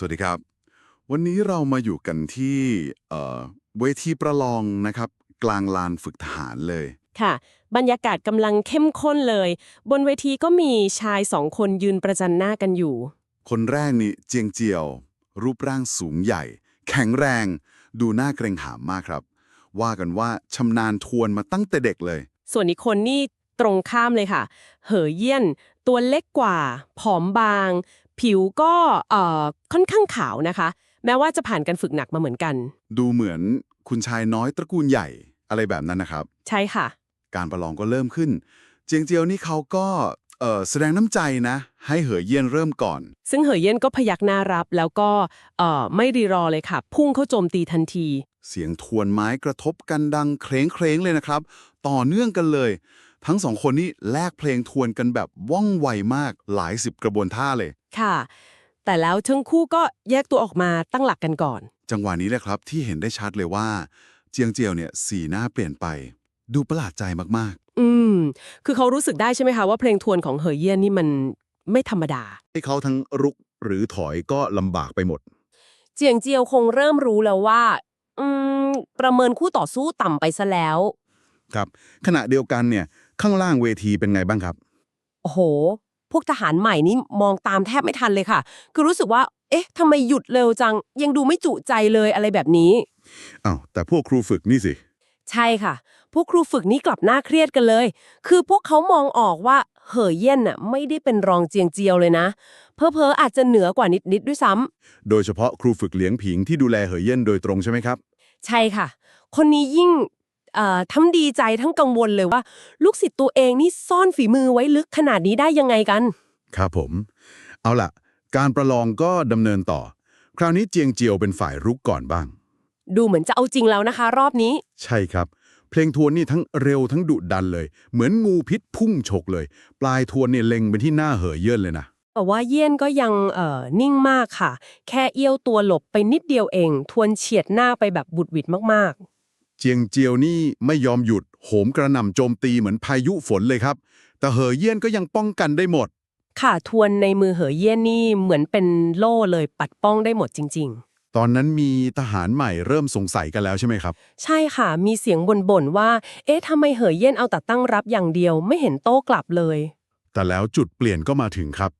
สวัสดีครับ วันนี้เรามาอยู่กันที่เอ่อเวทีประลองนะครับ กลางลานฝึกทหารเลย ค่ะ บรรยากาศกำลังเข้มข้นเลย บนเวทีก็มีชายสองคนยืนประจันหน้ากันอยู่ คนแรกนี่เจียงเจียว รูปร่างสูงใหญ่ แข็งแรง ดูน่าเกรงขามมากครับ ว่ากันว่าชำนาญทวนมาตั้งแต่เด็กเลย ส่วนอีกคนนี่ตรงข้ามเลยค่ะ เหอเยี่ยน ตัวเล็กกว่า ผอมบาง ผิวก็เอ่อค่อนข้างขาวนะคะ แม้ว่าจะผ่านการฝึกหนักมาเหมือนกัน ดูเหมือนคุณชายน้อยตระกูลใหญ่อะไรแบบนั้นนะครับ ใช่ค่ะ การประลองก็เริ่มขึ้น เจียงเจียวนี่เขาก็เอ่อแสดงน้ำใจนะ ให้เหอเยี่ยนเริ่มก่อน ซึ่งเหอเยี่ยนก็พยักหน้ารับแล้วก็เอ่อไม่รีรอเลยค่ะ พุ่งเข้าโจมตีทันที เสียงทวนไม้กระทบกันดังเคร้งเคร้งๆเลยนะครับ ต่อเนื่องกันเลย ทั้งสองคนนี้แลกเพลงทวนกันแบบว่องไวมากหลายสิบกระบวนท่าเลย ค่ะ แต่แล้วทั้งคู่ก็แยกตัวออกมาตั้งหลักกันก่อน จังหวะนี้แหละครับที่เห็นได้ชัดเลยว่า เจียงเจียวเนี่ยสีหน้าเปลี่ยนไป ดูประหลาดใจมากอืม คือเขารู้สึกได้ใช่ไหมคะว่าเพลงทวนของเหอเยี่ยนนี่มันไม่ธรรมดา ให้เขาทั้งรุกหรือถอยก็ลำบากไปหมด เจียงเจียวคงเริ่มรู้แล้วว่า อืม ประเมินคู่ต่อสู้ต่ำไปซะแล้ว ครับ ขณะเดียวกันเนี่ย ข้างล่างเวทีเป็นไงบ้างครับ โอ้โห พวกทหารใหม่นี่มองตามแทบไม่ทันเลยค่ะ คือรู้สึกว่า เอ๊ะทำไมหยุดเร็วจัง ยังดูไม่จุใจเลยอะไรแบบนี้ อ้าวแต่พวกครูฝึกนี่สิ ใช่ค่ะ พวกครูฝึกนี่กลับหน้าเครียดกันเลย คือพวกเขามองออกว่า เหอเยี่ยนน่ะไม่ได้เป็นรองเจียงเจียวเลยนะ เพอเพอๆอาจจะเหนือกว่านิดๆด้วยซ้ำ โดยเฉพาะครูฝึกเลี้ยงผิงที่ดูแลเหอเย่นโดยตรงใช่ไหมครับ ใช่ค่ะ คนนี้ยิ่งเอ่อ ทั้งดีใจทั้งกังวลเลยว่า ลูกศิษย์ตัวเองนี่ซ่อนฝีมือไว้ลึกขนาดนี้ได้ยังไงกัน ครับผม เอาล่ะ การประลองก็ดำเนินต่อ คราวนี้เจียงเจียวเป็นฝ่ายรุกก่อนบ้าง ดูเหมือนจะเอาจริงแล้วนะคะ รอบนี้ ใช่ครับ เพลงทวนนี่ทั้งเร็วทั้งดุดันเลย เหมือนงูพิษพุ่งฉกเลย ปลายทวนเนี่ยเล็งไปที่หน้าเหอเย่นเลยนะแต่ว่าเยี่ยนก็ยังเอ่อนิ่งมากค่ะ แค่เอี้ยวตัวหลบไปนิดเดียวเอง ทวนเฉียดหน้าไปแบบบุดหวิดมาก เจียงเจียวนี่ไม่ยอมหยุดโหมกระหน่ำโจมตีเหมือนพายุฝนเลยครับ แต่เหอเย่นก็ยังป้องกันได้หมดๆค่ะทวนในมือเหอเยี่ยนนี่เหมือนเป็นโล่เลยปัดป้องได้หมดจริงตอนนั้นมีทหารใหม่เริ่มสงสัยกันแล้วใช่ไหมครับๆใช่ค่ะ มีเสียงบ่นๆว่า เอ๊ะทำไมเหอเยี่ยนเอาแต่ตั้งรับอย่างเดียวไม่เห็นโต้กลับเลย แต่แล้วจุดเปลี่ยนก็มาถึงครับ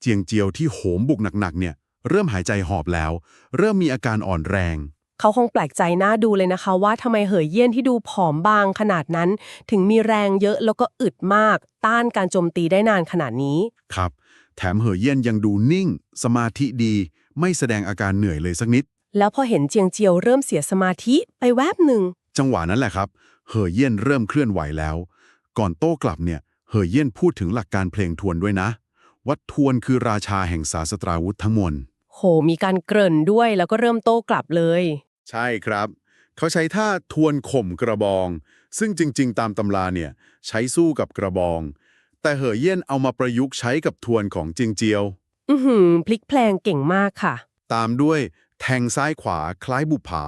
เจียงเจียวที่โหมบุกหนักๆเนี่ย เริ่มหายใจหอบแล้ว เริ่มมีอาการอ่อนแรง เขาคงแปลกใจน่าดูเลยนะคะ ว่าทำไมเหอเยี่ยนที่ดูผอมบางขนาดนั้น ถึงมีแรงเยอะแล้วก็อึดมาก ต้านการโจมตีได้นานขนาดนี้ ครับ แถมเหอเย่นยังดูนิ่ง สมาธิดี ไม่แสดงอาการเหนื่อยเลยสักนิด แล้วพอเห็นเจียงเจียวเริ่มเสียสมาธิไปแวบหนึ่ง จังหวะนั้นแหละครับ เหอเย่นเริ่มเคลื่อนไหวแล้ว ก่อนโต้กลับเนี่ย เหอเย่นพูดถึงหลักการเพลงทวนด้วยนะ วัดทวนคือราชาแห่งศาสตราวุธทั้งมวล โห มีการเกริ่นด้วยแล้วก็เริ่มโต้กลับเลย ใช่ครับ เขาใช้ท่าทวนข่มกระบอง ซึ่งจริง ๆ ตามตำราเนี่ยใช้สู้กับกระบอง แต่เหอเย่นเอามาประยุกต์ใช้กับทวนของจิงเจียว อือหือพลิกแพลงเก่งมากค่ะ ตามด้วยแทงซ้ายขวาคล้ายบุปผา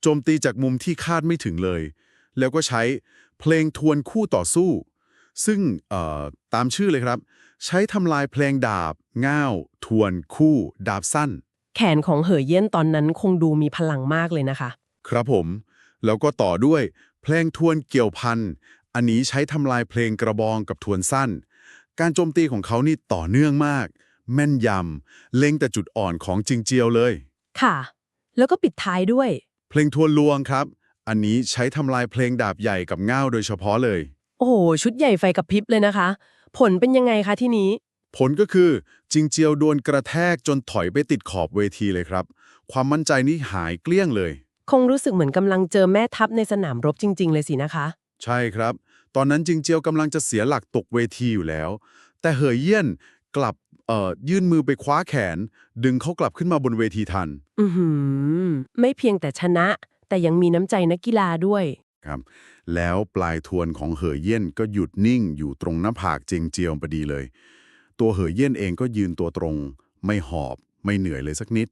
โจมตีจากมุมที่คาดไม่ถึงเลย แล้วก็ใช้เพลงทวนคู่ต่อสู้ ซึ่งเอ่อตามชื่อเลยครับ ใช้ทำลายเพลงดาบ ง่าว ทวนคู่ ดาบสั้น แขนของเหอเยี่ยนตอนนั้นคงดูมีพลังมากเลยนะคะ ครับผม แล้วก็ต่อด้วย เพลงทวนเกี่ยวพัน อันนี้ใช้ทำลายเพลงกระบองกับทวนสั้น การโจมตีของเขานี่ต่อเนื่องมาก แม่นยำเล็งแต่จุดอ่อนของจิงเจียวเลย ค่ะ แล้วก็ปิดท้ายด้วย เพลงทวนลวงครับ อันนี้ใช้ทำลายเพลงดาบใหญ่กับง่าวโดยเฉพาะเลย โอ้โห ชุดใหญ่ไฟกับพริบเลยนะคะ ผลเป็นยังไงคะที่นี้ ผลก็คือจิงเจียวโดนกระแทกจนถอยไปติดขอบเวทีเลยครับ ความมั่นใจนี่หายเกลี้ยงเลย คงรู้สึกเหมือนกำลังเจอแม่ทัพในสนามรบจริง ๆ เลยสินะคะ ใช่ครับ ตอนนั้นจิงเจียวกำลังจะเสียหลักตกเวทีอยู่แล้ว แต่เหอเยี่ยนกลับเอ่อยื่นมือไปคว้าแขน ดึงเขากลับขึ้นมาบนเวทีทัน อือหือ ไม่เพียงแต่ชนะ แต่ยังมีน้ำใจนักกีฬาด้วย ครับแล้วปลายทวนของเหอเยี่ยนก็หยุดนิ่งอยู่ตรงหน้าผากจิงเจียวพอดีเลย ตัวเหอเยี่ยนเองก็ยืนตัวตรง ไม่หอบ ไม่เหนื่อยเลยสักนิด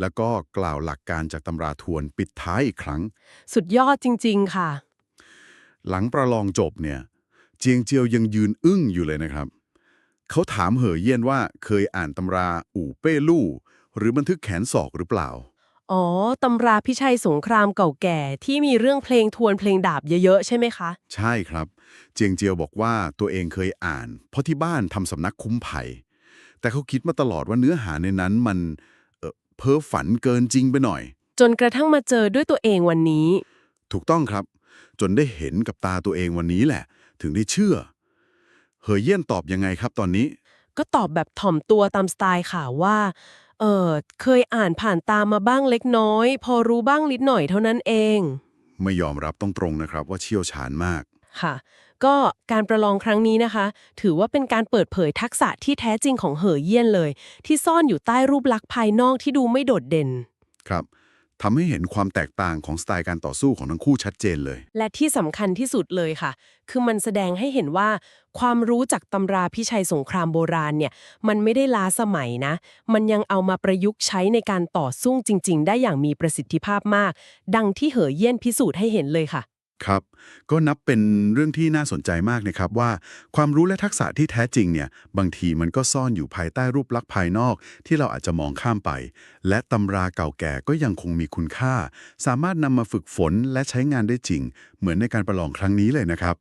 แล้วก็กล่าวหลักการจากตำราทวนปิดท้ายอีกครั้ง สุดยอดจริง ๆ ค่ะ หลังประลองจบเนี่ย เจียงเจียวยังยืนอึ้งอยู่เลยนะครับ เขาถามเหอเยี่ยนว่าเคยอ่านตำราอู่เป้ลู่หรือบันทึกแขนศอกหรือเปล่า อ๋อ ตำราพิชัยสงครามเก่าแก่ที่มีเรื่องเพลงทวนเพลงดาบเยอะๆ ใช่ไหมคะ ใช่ครับ เจียงเจียวบอกว่าตัวเองเคยอ่าน เพราะที่บ้านทำสำนักคุ้มไผ่แต่เขาคิดมาตลอดว่าเนื้อหาในนั้นมันเออเพ้อฝันเกินจริงไปหน่อย จนกระทั่งมาเจอด้วยตัวเองวันนี้ ถูกต้องครับ จนได้เห็นกับตาตัวเองวันนี้แหละ ถึงได้เชื่อ เหยเยี่ยนตอบยังไงครับตอนนี้ ก็ตอบแบบถ่อมตัวตามสไตล์ค่ะว่า เออเคยอ่านผ่านตามมาบ้างเล็กน้อย พอรู้บ้างนิดหน่อยเท่านั้นเอง ไม่ยอมรับต้องตรงๆนะครับว่าเชี่ยวชาญมาก ค่ะ ก็การประลองครั้งนี้นะคะ ถือว่าเป็นการเปิดเผยทักษะที่แท้จริงของเหอเยี่ยนเลย ที่ซ่อนอยู่ใต้รูปลักษณ์ภายนอกที่ดูไม่โดดเด่น ครับ ทำให้เห็นความแตกต่างของสไตล์การต่อสู้ของทั้งคู่ชัดเจนเลย และที่สำคัญที่สุดเลยค่ะ คือมันแสดงให้เห็นว่า ความรู้จากตำราพิชัยสงครามโบราณเนี่ย มันไม่ได้ล้าสมัยนะ มันยังเอามาประยุกต์ใช้ในการต่อสู้จริง ๆ ได้อย่างมีประสิทธิภาพมาก ดังที่เหอเยี่ยนพิสูจน์ให้เห็นเลยค่ะ ครับ ก็นับเป็นเรื่องที่น่าสนใจมากนะครับว่า ความรู้และทักษะที่แท้จริงเนี่ยบางทีมันก็ซ่อนอยู่ภายใต้รูปลักษณ์ภายนอก ที่เราอาจจะมองข้ามไป และตำราเก่าแก่ก็ยังคงมีคุณค่า สามารถนำมาฝึกฝนและใช้งานได้จริง เหมือนในการประลองครั้งนี้เลยนะครับ